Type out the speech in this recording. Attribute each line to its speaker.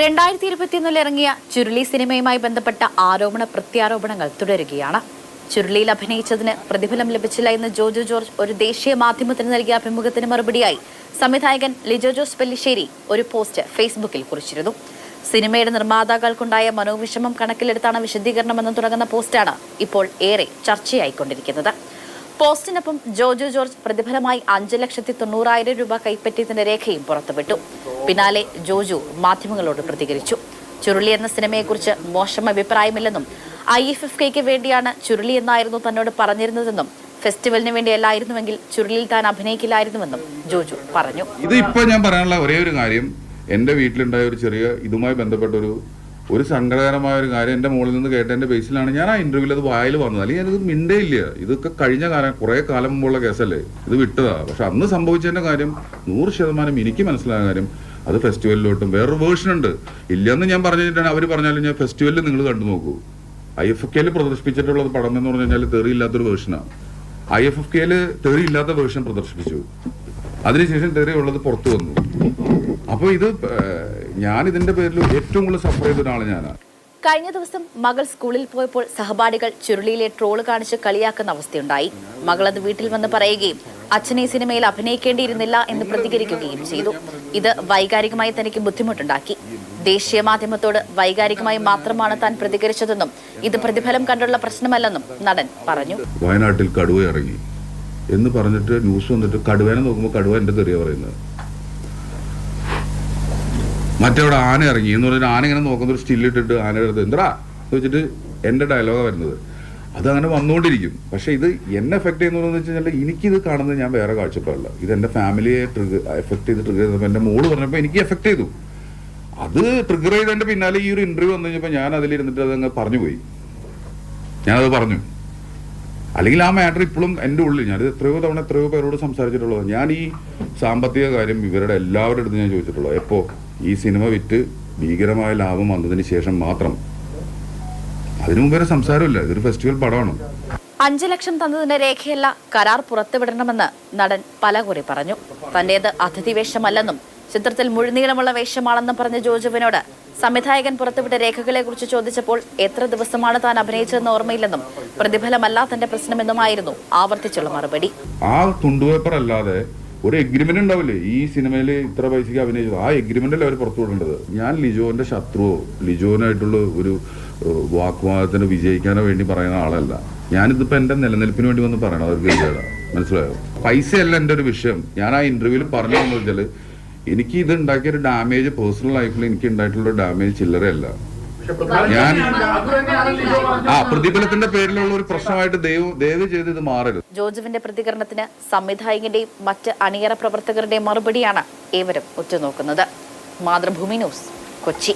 Speaker 1: രണ്ടായിരത്തി ഇരുപത്തിയൊന്നിൽ ഇറങ്ങിയ ചുരുളി സിനിമയുമായി ബന്ധപ്പെട്ട ആരോപണ പ്രത്യാരോപണങ്ങൾ തുടരുകയാണ്. ചുരുളിയിൽ അഭിനയിച്ചതിന് പ്രതിഫലം ലഭിച്ചില്ല എന്ന് ജോജു ജോർജ് ഒരു ദേശീയ മാധ്യമത്തിന് നൽകിയ അഭിമുഖത്തിന് മറുപടിയായി സംവിധായകൻ ലിജോ ജോസ് പെല്ലിശ്ശേരി ഒരു പോസ്റ്റ് ഫേസ്ബുക്കിൽ കുറിച്ചിരുന്നു. സിനിമയുടെ നിർമ്മാതാക്കൾക്കുണ്ടായ മനോവിഷമം കണക്കിലെടുത്താണ് വിശദീകരണമെന്ന് തുടങ്ങുന്ന പോസ്റ്റാണ് ഇപ്പോൾ ഏറെ ചർച്ചയായിക്കൊണ്ടിരിക്കുന്നത്. പോസ്റ്റിനൊപ്പം ജോജു ജോർജ് പ്രതിഫലമായി അഞ്ച് ലക്ഷത്തി തൊണ്ണൂറായിരം രൂപ കൈപ്പറ്റിയതിന്റെ രേഖയും പുറത്തുവിട്ടു. പിന്നാലെ ജോജു മാധ്യമങ്ങളോട് പ്രതികരിച്ചു. ചുരുളി എന്ന സിനിമയെക്കുറിച്ച് മോശം അഭിപ്രായമില്ലെന്നും ഐ എഫ് എഫ് കെക്ക് വേണ്ടിയാണ് ചുരുളി എന്നായിരുന്നു തന്നോട് പറഞ്ഞിരുന്നതെന്നും ഫെസ്റ്റിവലിന് വേണ്ടിയല്ലായിരുന്നുവെങ്കിൽ ചുരുളിയിൽ താൻ അഭിനയിക്കില്ലായിരുന്നുവെന്നും ജോജു പറഞ്ഞു.
Speaker 2: ഇത് ഞാൻ പറയാനുള്ള ഒരേ ഒരു കാര്യം എന്റെ വീട്ടിലുണ്ടായ ഒരു ചെറിയ ഇതുമായി ബന്ധപ്പെട്ട ഒരു ഒരു സങ്കടകരമായ ഒരു കാര്യം എന്റെ മുകളിൽ നിന്ന് കേട്ടതിന്റെ ബേസിലാണ് ഞാൻ ആ ഇന്റർവ്യൂവിൽ അത് വായിൽ വന്നത്. അല്ലെങ്കിൽ ഞാനത് മിണ്ടേ ഇല്ല ഇതൊക്കെ കഴിഞ്ഞ കാലം കുറെ കാലം മുമ്പുള്ള കേസല്ലേ? ഇത് വിട്ടതാ. പക്ഷെ അന്ന് സംഭവിച്ചതിന്റെ കാര്യം നൂറ് ശതമാനം എനിക്ക് മനസ്സിലായ കാര്യം അത് ഫെസ്റ്റിവലിലോട്ടും വേറൊരു വേർഷൻ ഉണ്ട്. ഇല്ലെന്ന് ഞാൻ പറഞ്ഞിട്ടാണ് അവർ പറഞ്ഞാലും ഞാൻ ഫെസ്റ്റിവലിൽ നിങ്ങൾ കണ്ടു നോക്കൂ. ഐ എഫ് എഫ് കെയിൽ പ്രദർശിപ്പിച്ചിട്ടുള്ള പടം എന്ന് പറഞ്ഞു കഴിഞ്ഞാൽ തെറിയില്ലാത്തൊരു വേർഷനാണ് ഐ എഫ് എഫ് കെയിൽ തെറിയില്ലാത്ത വേർഷൻ പ്രദർശിപ്പിച്ചു. അതിനുശേഷം തെറി ഉള്ളത് പുറത്തു വന്നു. അപ്പോൾ ഇത് ഞാൻ ഇതിന്റെ പേരിൽ ഏറ്റവും കൂടുതൽ സഫർ ചെയ്ത ഒരാൾ ഞാനാണ്
Speaker 1: കഴിഞ്ഞ ദിവസം മകൾ സ്കൂളിൽ പോയപ്പോൾ സഹപാഠികൾ ചുരുളിയിലെ ട്രോൾ കാണിച്ച് കളിയാക്കുന്ന അവസ്ഥയുണ്ടായി. മകൾ അത് വീട്ടിൽ വന്ന് പറയുകയും അച്ഛനെ സിനിമയിൽ അഭിനയിക്കേണ്ടിയിരുന്നില്ല എന്ന് പ്രതികരിക്കുകയും ചെയ്തു. ഇത് വൈകാരികമായി തനിക്ക് ബുദ്ധിമുട്ടുണ്ടാക്കി. ദേശീയ മാധ്യമത്തോട് വൈകാരികമായി മാത്രമാണ് താൻ പ്രതികരിച്ചതെന്നും ഇത് പ്രതിഫലം കണ്ടുള്ള പ്രശ്നമല്ലെന്നും നടൻ പറഞ്ഞു.
Speaker 2: വയനാട്ടിൽ കടുവ ഇറങ്ങി. എന്ന് പറഞ്ഞിട്ട് ന്യൂസ് വന്നിട്ട് കടുവേനെ നോക്കുമ്പോൾ കടുവ എന്റെ തെറിയ പറയുന്നത്. മറ്റവിടെ ആന ഇറങ്ങി എന്ന് പറഞ്ഞിട്ട് ആന ഇങ്ങനെ നോക്കുന്ന ഒരു സ്റ്റില്ലിട്ടിട്ട് ആനയുടെ അടുത്ത് എന്താ വെച്ചിട്ട് എന്റെ ഡയലോഗാണ് വരുന്നത്. അത് അങ്ങനെ വന്നുകൊണ്ടിരിക്കും. പക്ഷേ ഇത് എന്നെ എഫക്റ്റ് ചെയ്യുന്നതെന്ന് വെച്ച് കഴിഞ്ഞാൽ എനിക്കിത് കാണുന്നത് ഞാൻ വേറെ കാഴ്ചപ്പാടില്ല. ഇത് എന്റെ ഫാമിലിയെ ട്രിഗർ എഫക്ട് ചെയ്ത് ട്രിഗർ ചെയ്തപ്പോൾ എന്റെ മോൾ പറഞ്ഞപ്പോൾ എനിക്ക് എഫക്ട് ചെയ്തു. അത് ട്രിഗർ ചെയ്തതിന്റെ പിന്നാലെ ഈ ഒരു ഇന്റർവ്യൂ വന്നു കഴിഞ്ഞപ്പോൾ ഞാൻ അതിലിരുന്നിട്ട് അതങ്ങ് പറഞ്ഞു പോയി. ഞാനത് പറഞ്ഞു. അല്ലെങ്കിൽ ആ മാറ്റർ ഇപ്പോഴും എന്റെ ഉള്ളിൽ ഞാനിത് എത്രയോ തവണ എത്രയോ പേരോട് സംസാരിച്ചിട്ടുള്ളത്. ഞാൻ ഈ സാമ്പത്തിക കാര്യം ഇവരുടെ എല്ലാവരുടെ അടുത്ത് ഞാൻ ചോദിച്ചിട്ടുള്ളത്. എപ്പോൾ ഈ സിനിമ വിറ്റ് ഭീകരമായ ലാഭം വന്നതിന് ശേഷം മാത്രം. അതിനു മുമ്പ് വരെ സംസാരമില്ല. ഇതൊരു ഫെസ്റ്റിവൽ പടമാണ്.
Speaker 1: അഞ്ചു ലക്ഷം തന്നതിന്റെ രേഖയല്ല കരാർ പുറത്തുവിടണമെന്ന് നടൻ പലകുറി പറഞ്ഞു. തന്റേത് അതിഥി വേഷമല്ലെന്നും ചിത്രത്തിൽ മുഴുനീളമുള്ള വേഷമാണെന്നും പറഞ്ഞ ജോജുവിനോട് സംവിധായകൻ പുറത്തുവിട്ട രേഖകളെ കുറിച്ച് ചോദിച്ചപ്പോൾ എത്ര ദിവസമാണ് താൻ അഭിനയിച്ചതെന്ന് ഓർമ്മയില്ലെന്നും പ്രതിഫലമല്ല തന്റെ പ്രശ്നമെന്നുമായിരുന്നു ആവർത്തിച്ചുള്ള മറുപടി.
Speaker 2: ആ തുണ്ടുപേപ്പർ അല്ലാതെ ഒരു എഗ്രിമെന്റ് ഉണ്ടാവില്ലേ? ഈ സിനിമയിൽ ഇത്ര പൈസയ്ക്ക് അഭിനയിച്ചത്. ആ എഗ്രിമെന്റ് എഗ്രിമെന്റല്ലേ അവർ പുറത്തു വിടേണ്ടത്? ഞാൻ ലിജോന്റെ ശത്രുവോ ലിജോനായിട്ടുള്ള ഒരു വാക്വാദത്തിന് വിജയിക്കാനോ വേണ്ടി പറയുന്ന ആളല്ല. ഞാനിതിപ്പോ എന്റെ നിലനിൽപ്പിന് വേണ്ടി വന്ന് പറയണം. അവർക്ക്. മനസ്സിലായോ? പൈസയല്ല എന്റെ ഒരു വിഷയം. ഞാൻ ആ ഇന്റർവ്യൂവിൽ പറഞ്ഞു വെച്ചാൽ എനിക്ക് ഇത് ഉണ്ടാക്കിയ ഒരു ഡാമേജ് പേഴ്സണൽ ലൈഫിൽ എനിക്ക് ഉണ്ടായിട്ടുള്ള ഡാമേജ് ചില്ലറയല്ല. ഞാൻ ആ പ്രതിഫലത്തിന്റെ പേരിലുള്ള ഒരു പ്രശ്നമായിട്ട് ദയവ് ദയവ് ചെയ്ത് ഇത് മാറരുത്.
Speaker 1: ജോജുവിന്റെ പ്രതികരണത്തിന് സംവിധായകന്റെയും മറ്റ് അണിയറ പ്രവർത്തകരുടെയും മറുപടിയാണ് ഏവരും ഉറ്റുനോക്കുന്നത് മാതൃഭൂമി ന്യൂസ് കൊച്ചി.